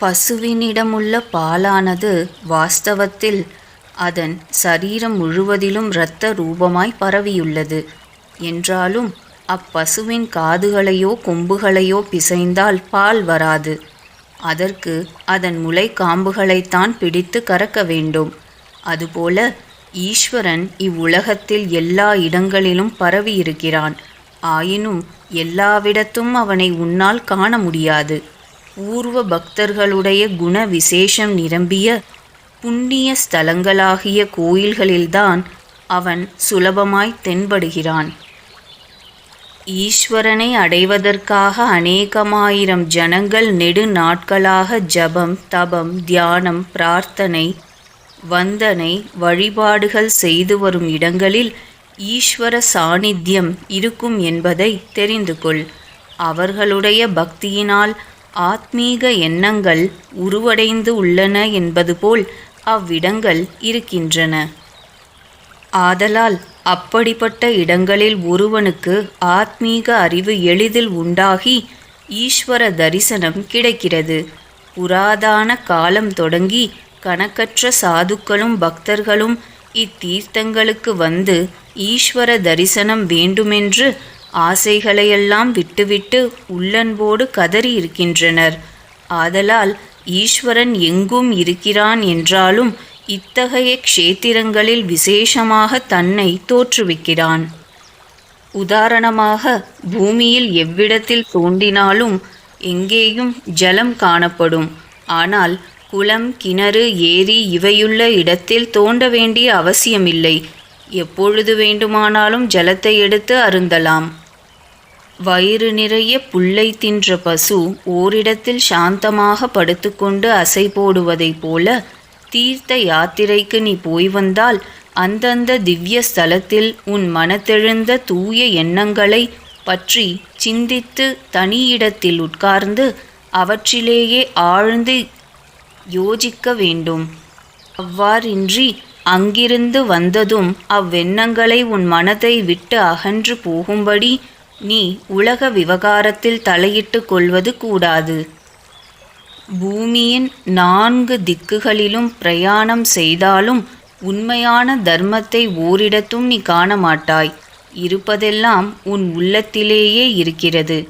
பசுவினிடமுள்ள பாலானது வாஸ்தவத்தில் அதன் சரீரம் முழுவதிலும் இரத்த ரூபமாய் பரவியுள்ளது. என்றாலும் அப்பசுவின் காதுகளையோ கொம்புகளையோ பிசைந்தால் பால் வராது. அதற்கு அதன் முளை காம்புகளைத்தான் பிடித்து கறக்க வேண்டும். அதுபோல ஈஸ்வரன் இவ்வுலகத்தில் எல்லா இடங்களிலும் பரவியிருக்கிறான். ஆயினும் எல்லாவிடத்தும் அவனை உன்னால் காண முடியாது. பூர்வ பக்தர்களுடைய குண விசேஷம் நிரம்பிய புண்ணிய ஸ்தலங்களாகிய கோயில்களில்தான் அவன் சுலபமாய் தென்படுகிறான். ஈஸ்வரனை அடைவதற்காக அநேகமாயிரம் ஜனங்கள் நெடு நாட்களாக ஜபம் தபம் தியானம் பிரார்த்தனை வந்தனை வழிபாடுகள் செய்து வரும் இடங்களில் ஈஸ்வர சாநித்தியம் இருக்கும் என்பதை தெரிந்து கொள் அவர்களுடைய பக்தியினால் ஆத்மீக எண்ணங்கள் உருவடைந்து உள்ளன என்பது போல் அவ்விடங்கள் இருக்கின்றன. ஆதலால் அப்படிப்பட்ட இடங்களில் ஒருவனுக்கு ஆத்மீக அறிவு எளிதில் உண்டாகி ஈஸ்வர தரிசனம் கிடைக்கிறது. புராதான காலம் தொடங்கி கணக்கற்ற சாதுக்களும் பக்தர்களும் இத்தீர்த்தங்களுக்கு வந்து ஈஸ்வர தரிசனம் வேண்டுமென்று ஆசைகளையெல்லாம் விட்டுவிட்டு உள்ளன்போடு கதறி இருக்கின்றனர். ஆதலால் ஈஸ்வரன் எங்கும் இருக்கிறான் என்றாலும் இத்தகைய க்ஷேத்திரங்களில் விசேஷமாக தன்னை தோற்றுவிக்கிறான். உதாரணமாக பூமியில் எவ்விடத்தில் தோண்டினாலும் எங்கேயும் ஜலம் காணப்படும். ஆனால் குளம் கிணறு ஏரி இவையுள்ள இடத்தில் தோண்ட வேண்டிய அவசியமில்லை. எப்பொழுது வேண்டுமானாலும் ஜலத்தை எடுத்து அருந்தலாம். வயிறு நிறைய புல்லை தின்ற பசு ஓரிடத்தில் சாந்தமாக படுத்துக்கொண்டு அசை போடுவதைப் போல தீர்த்த யாத்திரைக்கு நீ போய் வந்தால் அந்தந்த திவ்ய ஸ்தலத்தில் உன் மனத்தெழுந்த தூய எண்ணங்களை பற்றி சிந்தித்து தனியிடத்தில் உட்கார்ந்து அவற்றிலேயே ஆழ்ந்து யோசிக்க வேண்டும். அவ்வாறின்றி அங்கிருந்து வந்ததும் அவ்வெண்ணங்களை உன் மனதை விட்டு அகன்று போகும்படி நீ உலக விவகாரத்தில் தலையிட்டு கொள்வது கூடாது. பூமியின் நான்கு திக்குகளிலும் பிரயாணம் செய்தாலும் உண்மையான தர்மத்தை ஓரிடத்தும் நீ காண மாட்டாய் இருப்பதெல்லாம் உன் உள்ளத்திலேயே இருக்கிறது.